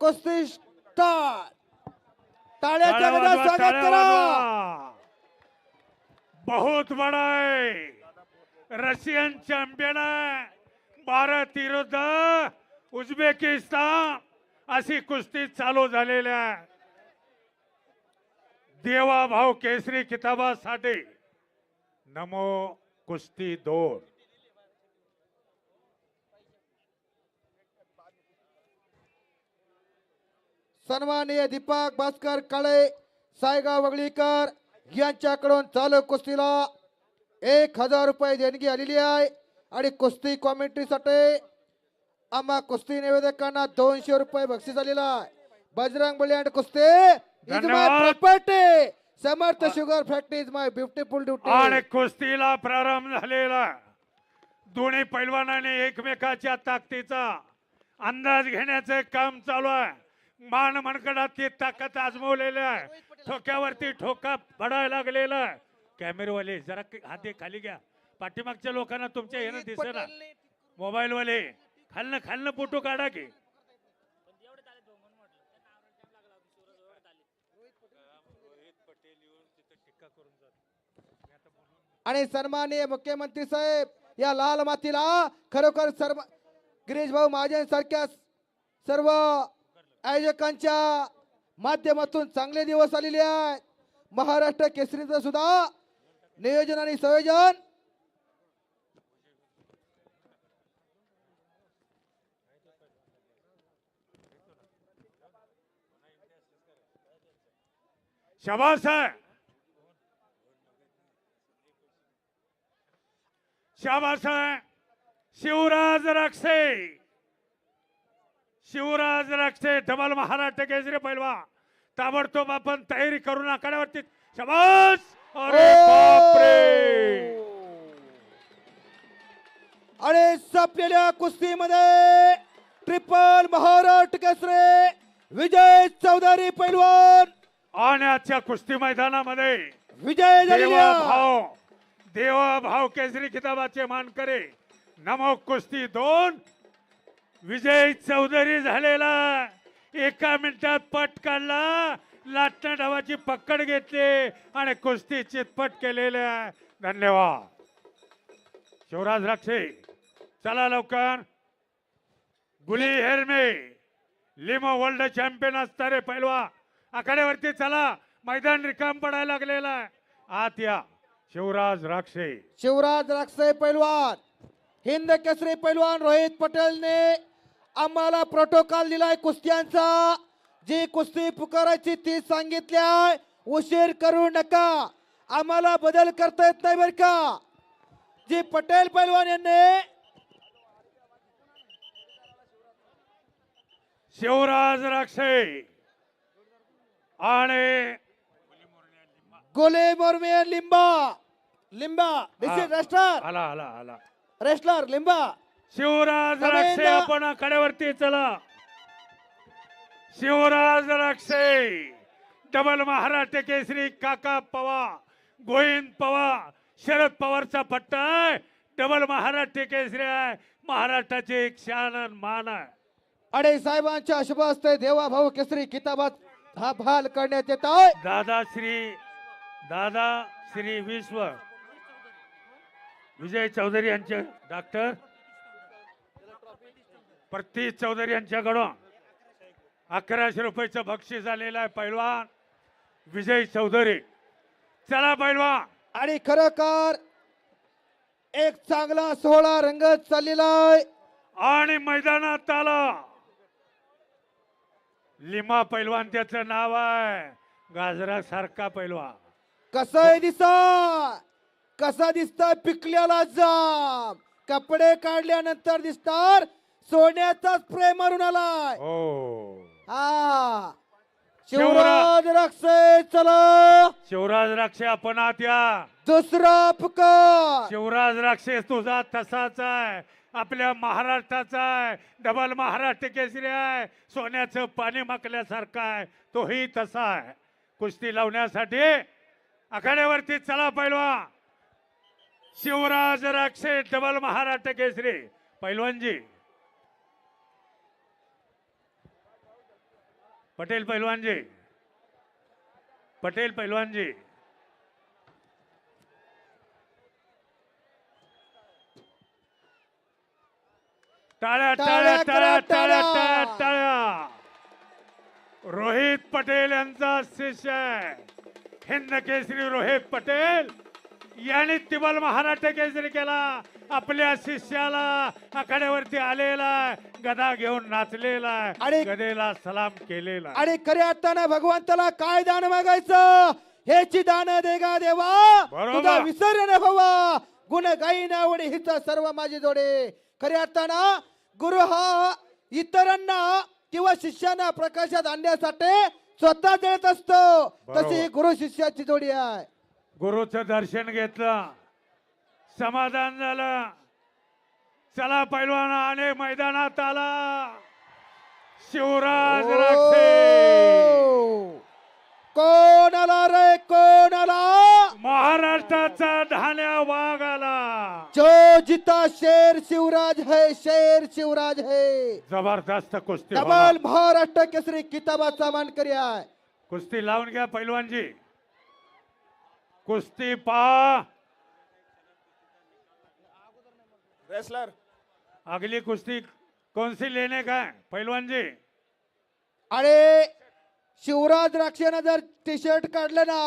कुस्ती स्टार्ट. टाळ्याच्या टाळ्या गजरात वाजवा, स्वागत करा. बहुत बड़ा है रशियन चॅम्पियन आहे. भारत विरुद्ध उझबेकिस्तान. अशी कुस्ती चालू झालेली आहे. देवा भाऊ केसरी किताबासाठी. नमो कुस्ती दोन सन्माननीय दीपक भास्कर काळे सायगाव वगळीकर यांच्याकडून चालू कुस्तीला एक हजार रुपये देणगी आलेली आहे. आणि कुस्ती कॉमेंट्रीसाठी आम्हा कुस्ती निवेदकांना दोनशे रुपये बक्षीस आलेला आहे. बजरंग बली अँड कुस्ती इज माय धन्यवाद. Property Samarth sugar factory is my beautiful आणि ड्युटी कुस्तीला प्रारंभ झालेला. दोन्ही पैलवानाने एकमेकाच्या ताकदीचा अंदाज घेण्याचे काम चालू आहे. मान मनकडातली ताकद आजमवलेली आहे. ठोक्यावरती ठोका पडायला लागलेला आहे. कॅमेरावाले जरा हात खाली घ्या. पाठीमागच्या लोकांना तुमच्या येणं दिसेना. मोबाईल वाले खालनं खालनं फोटो काढा की. आणि सन्माननीय मुख्यमंत्री साहेब या लाल मातीला खरोखर सर्व गिरीश भाऊ महाजन सारख्या सर्व आयोजकांच्या माध्यमातून चांगले दिवस आलेले आहेत. महाराष्ट्र केसरीचं सुद्धा नियोजन आणि संयोजन. शाबास आहे शाबास आहे शिवराज रक्षे शिवराज रक्षे डबल महाराष्ट्र केसरी पैलवा. ताबडतोब आपण तयारी करून आखाड्यावरती शाबास! अरे बापरे! आणि संपलेल्या कुस्तीमध्ये ट्रिपल महाराष्ट्र केसरी विजय चौधरी पैलवान. आणि आजच्या कुस्ती मैदानामध्ये विजय देवा. भाव देवा भाव केसरी किताबाचे मानकरे. नमो कुस्ती दोन विजय चौधरी झालेला. एका मिनिटात पट काढला. लाटण्या डावाची पकड घेतली आणि कुस्ती चितपट केलेले आहे. धन्यवाद. शिवराज राक्षे चला लवकर. गुली हेरमे लिमो वर्ल्ड चॅम्पियन असणारे पैलवा. आखाड्यावरती चला. मैदान रिकाम पडायला लागलेला आहे. आत या. शिवराज राक्षे. शिवराज राक्षे पैलवान हिंद केसरी पैलवान रोहित पटेलने आम्हाला प्रोटोकॉल दिलाय कुस्त्यांचा. जी कुस्ती पुकारायची ती सांगितली आहे उशीर करू नका. आम्हाला बदल करता येत नाही बर का? जी पटेल पैलवान यांनी शिवराज राक्षे आणि गोले मोरमे लिंबा. लिंबा. दिस इज रेस्लर आला आला आला. रेस्लर लिंबा. शिवराज. राक्षे आपण आखाड्यावरती चला. शिवराज राक्षे! डबल महाराष्ट्र केसरी काका पवार गोविंद पवार शरद पवारचा पट्टा आहे. डबल महाराष्ट्र केसरी आहे. महाराष्ट्राची एक शान मान आहे. आणि साहेबांच्या शुभ हस्ते देवा भाऊ केसरी किताबात हा भाल करण्यात येत आहे. दादा श्री दादा श्री विश्व. विजय चौधरी यांचे डॉक्टर. प्रतीश चौधरी यांच्याकडून अकराशे रुपयाचं बक्षीस आलेलं आहे पैलवान विजय चौधरी. चला पैलवान. आणि खरोखर एक चांगला सोहळा रंगत चाललेला आहे. आणि मैदानात आला. लिमा पैलवान त्याचं नाव आहे. गाजरा सारखा पैलवान. कसं आहे दिसा कसा दिसतोय पिकलेला जाम. कपडे काढल्यानंतर दिसतात सोन्याचा स्प्रे मारून आलाय. हो. हा. शिवराज रक्षे चला. शिवराज राक्षे आपण आत या. दुसरा पुकार शिवराज राक्षस तुझा तसाच आहे. आपल्या महाराष्ट्राचा आहे. डबल महाराष्ट्र केसरी आहे. सोन्याचं पाणी माकल्यासारखं आहे. तोही तसा आहे. कुस्ती लावण्यासाठी आखाड्यावरती चला पैलवा शिवराज राक्षे डबल महाराष्ट्र केसरी. पैलवानजी. पटेल पैलवान जी पटेल पैलवान जी टाळ्या टाळ्या टाळ्या. टाळ्या टाळ्या टाळ्या. रोहित पटेल यांचा शिष्य आहे. हिंद केसरी रोहित पटेल यांनी तिबल महाराष्ट्र केसरी केला. आपल्या शिष्याला आखाड्यावरती आलेला आहे, गदा घेऊन नाचलेला आणि- गदेला सलाम केलेला. आणि खऱ्या अर्थानं भगवंताला काय दान मागायचं? हेची दान देगा देवा. बरोबर. तुझा विसर न व्हावा. गुण गाई नावडे हिच सर्व माझे जोडे. खऱ्या अर्थानं गुरु हा इतरांना किंवा शिष्यांना प्रकाशात आणण्यासाठी स्वतः देत असतो. बरोबर. तशी ही गुरु शिष्याची जोडी आहे. गुरुचं दर्शन घेतलं. समाधान झालं चला पैलवान आले मैदानात आला. शिवराज! कोण आला रे कोण आला महाराष्ट्राचा धान्या वाघ आला जो जिता शेर शिवराज है शेर शिवराज है. जबरदस्त कुस्ती डबल होणार. महाराष्ट्र केसरी किताबाचा मानकरी आहे कुस्ती लावून घ्या पैलवानजी. कुस्ती पा रेसलर अगली कुस्ती कौन सी लेने का है? पहलवान जी। आणि शिवराज राक्षेनं जर टी शर्ट काढलं ना